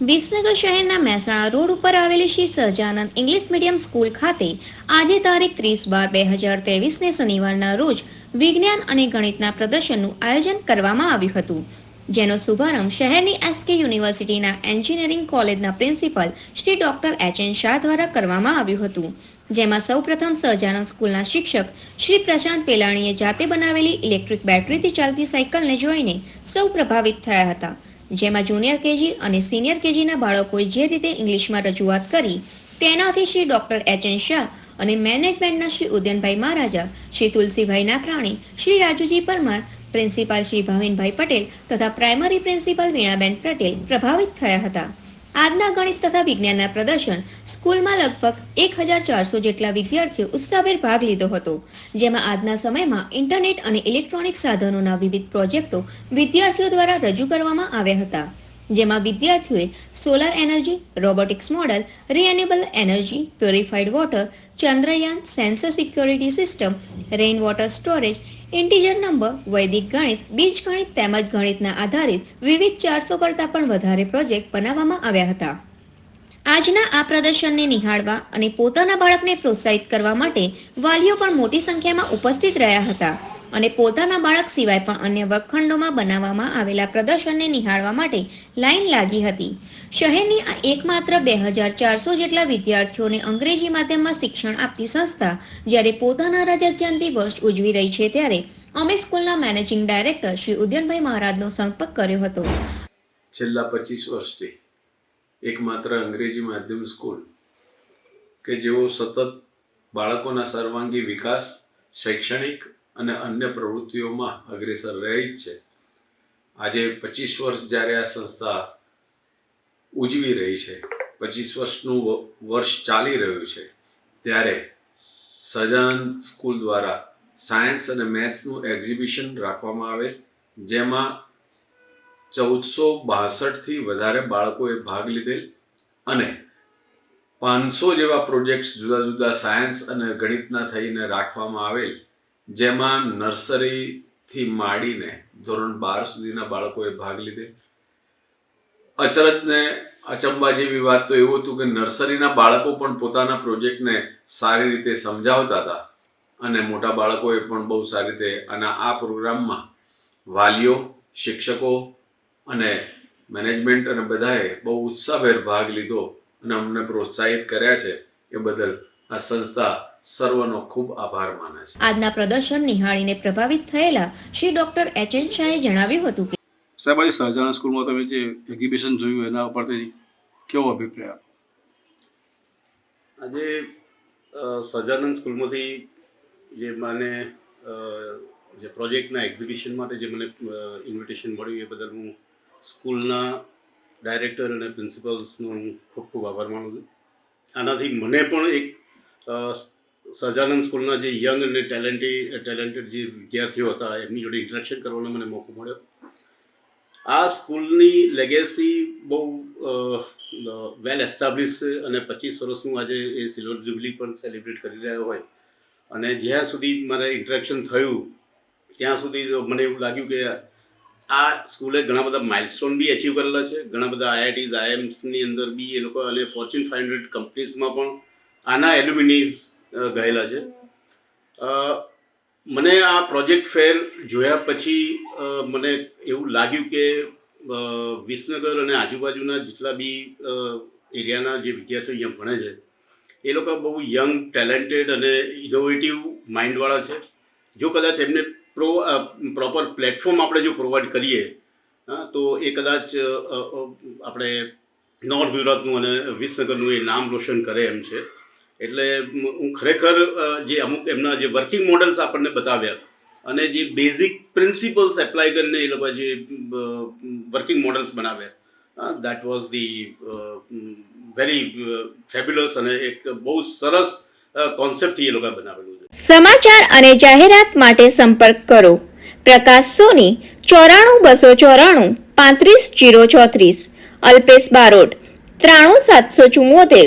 વિસનગર શહેરના મહેસાણા રોડ ઉપર આવેલી Shri Sahajanand English medium school ખાતે આજે તારીખ ત્રીસ બાર બે હજાર ત્રેવીસને શનિવારના રોજ વિજ્ઞાન અને ગણિતના પ્રદર્શનનું આયોજન કરવામાં આવ્યું હતું, જેનો શુભારંભ શહેરની એસકે યુનિવર્સિટીના એન્જિનિયરિંગ કોલેજના principal Shri doctor H N Shah દ્વારા કરવામાં આવ્યું હતું, જેમાં સૌપ્રથમ સહજાનંદ સ્કૂલના શિક્ષક શ્રી પ્રશાંત પેલાણીએ જાતે બનાવેલી ઇલેક્ટ્રિક બેટરીથી ચાલતી સાયકલને જોઈને સૌ પ્રભાવિત થયા હતા. જેમાં જુનિયર કેજી અને સિનિયર કેજીના બાળકોએ જે રીતે ઇંગ્લિશમાં રજૂઆત કરી, તેનાથી Shri doctor H N Shah અને મેનેજમેન્ટના શ્રી ઉદયનભાઈ મહારાજા, શ્રી તુલસીભાઈ નાકરાણી શ્રી રાજુજી પરમાર, પ્રિન્સિપાલ શ્રી ભાવિનભાઈ પટેલ તથા પ્રાઇમરી પ્રિન્સિપાલ વીણાબેન પટેલ પ્રભાવિત થયા હતા. આજના ગણિત તથા વિજ્ઞાનના પ્રદર્શન સ્કૂલમાં લગભગ એક હજાર ચારસો જેટલા વિદ્યાર્થીઓ ઉત્સાહભેર ભાગ લીધો હતો, જેમાં આજના સમયમાં ઇન્ટરનેટ અને ઇલેક્ટ્રોનિક સાધનોના વિવિધ પ્રોજેક્ટો વિદ્યાર્થીઓ દ્વારા રજૂ કરવામાં આવ્યા હતા, જેમાં વિદ્યાર્થીઓએ solar energy robotics model renewable energy purified water Chandrayaan sensor security system rain water storage integer number, વૈદિક ગણિત બીજગણિત તેમજ ગણિતના આધારિત વિવિધ ચારસો કરતાં પણ વધારે પ્રોજેક્ટ બનાવવામાં આવ્યા હતા. આજના આ પ્રદર્શનને નિહાળવા અને પોતાના બાળકને પ્રોત્સાહિત કરવા માટે વાલીઓ પણ મોટી સંખ્યામાં ઉપસ્થિત રહ્યા હતા. અને પોતાના બાળક સિવાય પણ અન્ય વર્ગખંડોમાં બનાવવામાં આવેલા પ્રદર્શનને નિહાળવા માટે લાઈન લાગી હતી. શહેરની એકમાત્ર બે હજાર ચારસો જેટલા વિદ્યાર્થીઓને અંગ્રેજી માધ્યમમાં શિક્ષણ આપતી સંસ્થા જ્યારે પોતાના રજત જયંતિ વર્ષ ઉજવી રહી છે ત્યારે અમે સ્કૂલના મેનેજિંગ ડાયરેક્ટર શ્રી ઉદયનભાઈ મહારાજનો સંપર્ક કર્યો હતો. છેલ્લા પચીસ વર્ષથી એકમાત્ર અંગ્રેજી માધ્યમ સ્કૂલ કે જેઓ સતત બાળકોના સર્વાંગી વિકાસ, શૈક્ષણિક અને અન્ય પ્રવૃત્તિઓમાં અગ્રેસર રહી જ છે. આજે પચીસ વર્ષ જ્યારે આ સંસ્થા ઉજવી રહી છે, પચીસ વર્ષનું વર્ષ ચાલી રહ્યું છે, ત્યારે સહજાનંદ સ્કૂલ દ્વારા સાયન્સ અને મેથ્સનું એક્ઝિબિશન રાખવામાં આવેલ જેમાં ચૌદસો બાસઠથી વધારે બાળકોએ ભાગ લીધેલ અને પાંચસો જેવા પ્રોજેક્ટ્સ જુદા જુદા સાયન્સ અને ગણિતના થઈને રાખવામાં આવેલ જેમાં નર્સરીથી માંડીને ધોરણ બાર સુધીના બાળકોએ ભાગ લીધેલ અચરજને અચંબા જેવી વાત તો એવું હતું કે નર્સરીના બાળકો પણ પોતાના પ્રોજેક્ટને સારી રીતે સમજાવતા હતા અને મોટા બાળકોએ પણ બહુ સારી રીતે અને આ પ્રોગ્રામમાં વાલીઓ, શિક્ષકો અને મેનેજમેન્ટ અને બધાએ બહુ ઉત્સાહભેર ભાગ લીધો અને અમને પ્રોત્સાહિત કર્યા છે એ બદલ આ સંસ્થા સર્વનો ખૂબ આભાર માને છે. આજના પ્રદર્શન નિહાળીને પ્રભાવિત થયેલા શ્રી ડોક્ટર એચ એન શાહે જણાવ્યું હતું કે સાહેબ આજે સહજાનંદ સ્કૂલમાં તમે જે એક્ઝિબિશન જોયું એના ઉપરથી કેવો અભિપ્રાય આપો? આજે સહજાનંદ સ્કૂલમાંથી જે મને જે પ્રોજેક્ટના એક્ઝિબિશન માટે જે મને ઇન્વિટેશન મળ્યું એ બદલ હું સ્કૂલના ડાયરેક્ટર અને પ્રિન્સિપલ્સનો હું ખૂબ ખૂબ આભાર માનું છું. આનાથી મને પણ એક સહજાનંદ સ્કૂલના જે યંગ અને ટેલેન્ટેડ ટેલેન્ટેડ જે વિદ્યાર્થીઓ હતા, એમની જોડે ઇન્ટરેક્શન કરવાનો મને મોકો મળ્યો. આ સ્કૂલની લેગેસી બહુ વેલ એસ્ટાબ્લિશ છે અને પચીસ વર્ષનું આજે એ સિલ્વર જુબલી પણ સેલિબ્રેટ કરી રહ્યો હોય. અને જ્યાં સુધી મારે ઇન્ટરેક્શન થયું, ત્યાં સુધી મને એવું લાગ્યું કે આ સ્કૂલે ઘણા બધા માઇલસ્ટોન બી અચીવ કરેલા છે. ઘણા બધા આઈઆઈટીઝ આઈએમ્સની અંદર બી એ લોકો અને ફોર્ચ્યુન ફાઇવ હંડ્રેડ કંપનીઝમાં પણ આના એલ્યુમિનીઝ ગયેલા છે. મને આ પ્રોજેક્ટ ફેર જોયા પછી મને એવું લાગ્યું કે વિસનગર અને આજુબાજુના જેટલા બી એરિયાના જે વિદ્યાર્થીઓ અહીંયા ભણે છે, એ લોકો બહુ યંગ ટેલેન્ટેડ અને ઇનોવેટિવ માઇન્ડવાળા છે. જો કદાચ એમને પ્રો પ્રોપર પ્લેટફોર્મ આપણે જો પ્રોવાઈડ કરીએ તો એ કદાચ આપણે નોર્થ ગુજરાતનું અને વિસનગરનું એ નામ રોશન કરે એમ છે. એટલે હું ખરેખર જે અમુક એમના જે વર્કિંગ મોડલ્સ આપણને બતાવ્યા અને જે બેઝિક પ્રિન્સિપલ્સ એપ્લાય કરીને એ લોકો જે વર્કિંગ મોડલ્સ બનાવ્યા. That was the very fabulous અને એક બહુ સરસ કોન્સેપ્ટથી એ લોકોએ બનાવેલું છે. સમાચાર અને જાહેરાત માટે સંપર્ક કરો. પ્રકાશ સોની, ચોરાણું બસો ચોરાણું, પાંત્રીસ જીરો ચોત્રીસ, અલ્પેશ બારોટ, ત્રાણું સાતસો ચુમ્મોતેર